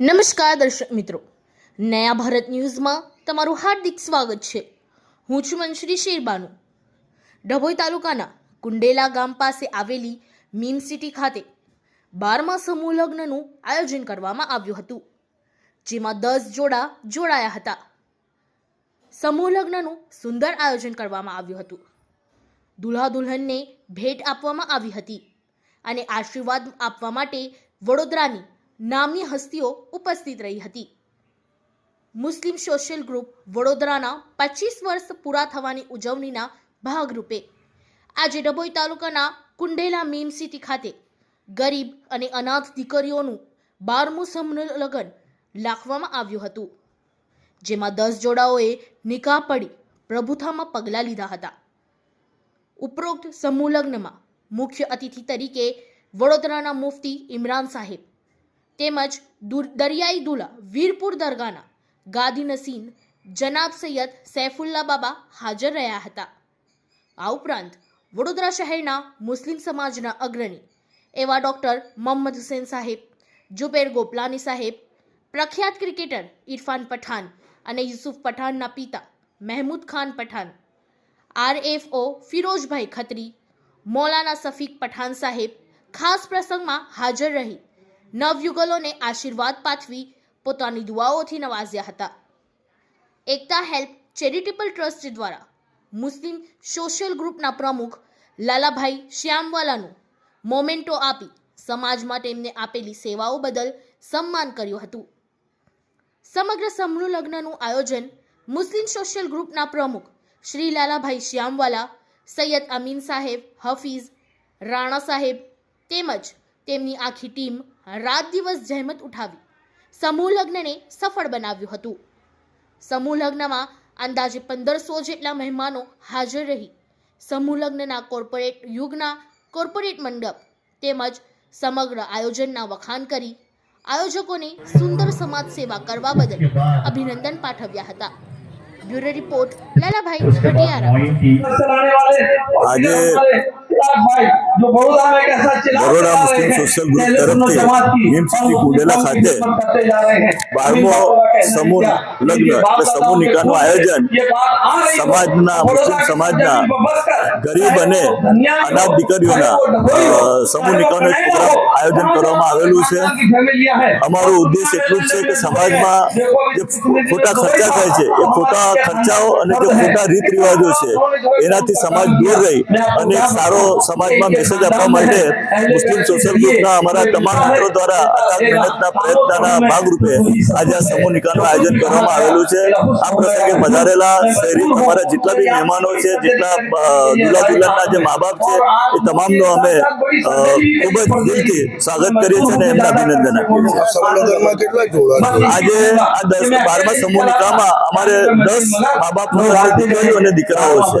નમસ્કાર દર્શક મિત્રો. નયા ભારત ન્યૂઝમાં તમારું હાર્દિક સ્વાગત છે. હું છું મંશ્રી શેરબાનુ. ડભોઈ તાલુકાના કુંડેલા ગામ પાસે આવેલી મીમ સિટી ખાતે બારમા સમૂહ લગ્નનું આયોજન કરવામાં આવ્યું હતું, જેમાં દસ જોડા જોડાયા હતા. સમૂહ લગ્નનું સુંદર આયોજન કરવામાં આવ્યું હતું. દુલ્હા દુલ્હનને ભેટ આપવામાં આવી હતી અને આશીર્વાદ આપવા માટે વડોદરાની નામની હસ્તીઓ ઉપસ્થિત રહી હતી. મુસ્લિમ સોશિયલ ગ્રુપ વડોદરાના પચીસ વર્ષ પૂરા થવાની ઉજવણીના ભાગરૂપે આજે ડભોઈ તાલુકાના કુંડેલા મીમ સિટી ખાતે ગરીબ અને અનાથ દીકરીઓનું બારમું સમૂહ લગ્ન લાખવામાં આવ્યું હતું, જેમાં દસ જોડાઓએ નિકાહ પડી પ્રભુથામાં પગલાં લીધા હતા. ઉપરોક્ત સમૂહ લગ્નમાં મુખ્ય અતિથિ તરીકે વડોદરાના મુફતી ઇમરાન સાહેબ તેમજ દુર- દરિયાઈ દુલા, વીરપુર દરગાના, ગાદી નસીન, જનાબ સૈયદ સૈફુલ્લા બાબા હાજર રહ્યા હતા. આ ઉપરાંત વડોદરા શહેરના મુસ્લિમ સમાજના અગ્રણી એવા ડૉક્ટર મોહમ્મદ હુસેન સાહેબ જુબેર ગોપલાની સાહેબ, પ્રખ્યાત ક્રિકેટર ઇરફાન પઠાન અને યુસુફ પઠાનના પિતા મહેમૂદ ખાન પઠાણ આરએફઓ ફિરોજભાઈ ખત્રી, મૌલાના સફીક પઠાણ સાહેબ ખાસ પ્રસંગમાં હાજર રહી. નવયુગલોને આશીર્વાદ પાઠવી પોતાની દુઆઓથી નવાઝ્યા હતા. એકતા હેલ્પ ચેરિટેબલ ટ્રસ્ટ દ્વારા મુસ્લિમ સોશિયલ ગ્રુપના પ્રમુખ લાલાભાઈ શ્યામવાલાનું મોમેન્ટો આપી સમાજમાં તેમને આપેલી સેવાઓ બદલ સન્માન કર્યું હતું. સમગ્ર સમૂહ લગ્નનું આયોજન મુસ્લિમ સોશિયલ ગ્રુપના પ્રમુખ શ્રી લાલાભાઈ શ્યામવાલા, સૈયદ અમીન સાહેબ, હફીઝ, રાણા સાહેબ તેમજ તેમની આખી ટીમ રાત દિવસ જહેમત ઉઠાવી. સમૂહ લગ્નને સફળ બનાવ્યું હતું. સમૂહ લગ્નમાં અંદાજે પંદરસો જેટલા મહેમાનો હાજર રહી. સમૂહ લગ્નના કોર્પોરેટ યુગના કોર્પોરેટ મંડપ તેમજ સમગ્ર આયોજનના વખાણ કરી આયોજકોને સુંદર સમાજ સેવા કરવા બદલ અભિનંદન પાઠવ્યા હતા. બ્યુરો રિપોર્ટ લાલાભાઈ આજે બરોડા મુસ્લિમ સોશિયલ ગ્રુપ તરફથી નીમ સિટી કુંડેલા ખાતે બારમો સમૂહ લગ્ન સમૂહ નિકાહનું આયોજન સમાજના મુસ્લિમ સમાજના ગરીબ અને અનાથ દીકરીઓના સમૂહ નિકાનું એક પ્રોગ્રામ આયોજન કરવામાં આવેલું છે. અમારો ઉદ્દેશ એટલું જ છે કે સમાજમાં જે ખોટા ખર્ચા થાય છે એ ખોટા ખર્ચાઓ અને જે ખોટા રીત રિવાજો છે એનાથી સમાજ દૂર રહી અને સારો સમાજમાં મેસેજ આપવા માટે મુસ્લિમ સોશિયલ ગ્રુપના અમારા તમામ મિત્રો દ્વારા અથાગ મહેનતના પ્રયત્નના ભાગરૂપે આજે આ સમૂહ નિકાલનું આયોજન કરવામાં આવેલું છે. આ પ્રસંગે પધારેલા શહેરી અમારા જેટલા બી મહેમાનો છે જેટલા અ, દુલ્હા જે મા બાપ છે એ તમામનો અમે ખૂબ જ દિલથી સ્વાગત કરીએ છીએ અને એમને અભિનંદન આપીએ છીએ. આજે આ દસ બારમા સમૂહ નિકાલમાં અમારે દસ મા બાપનો દીકરીઓ અને દીકરાઓ છે.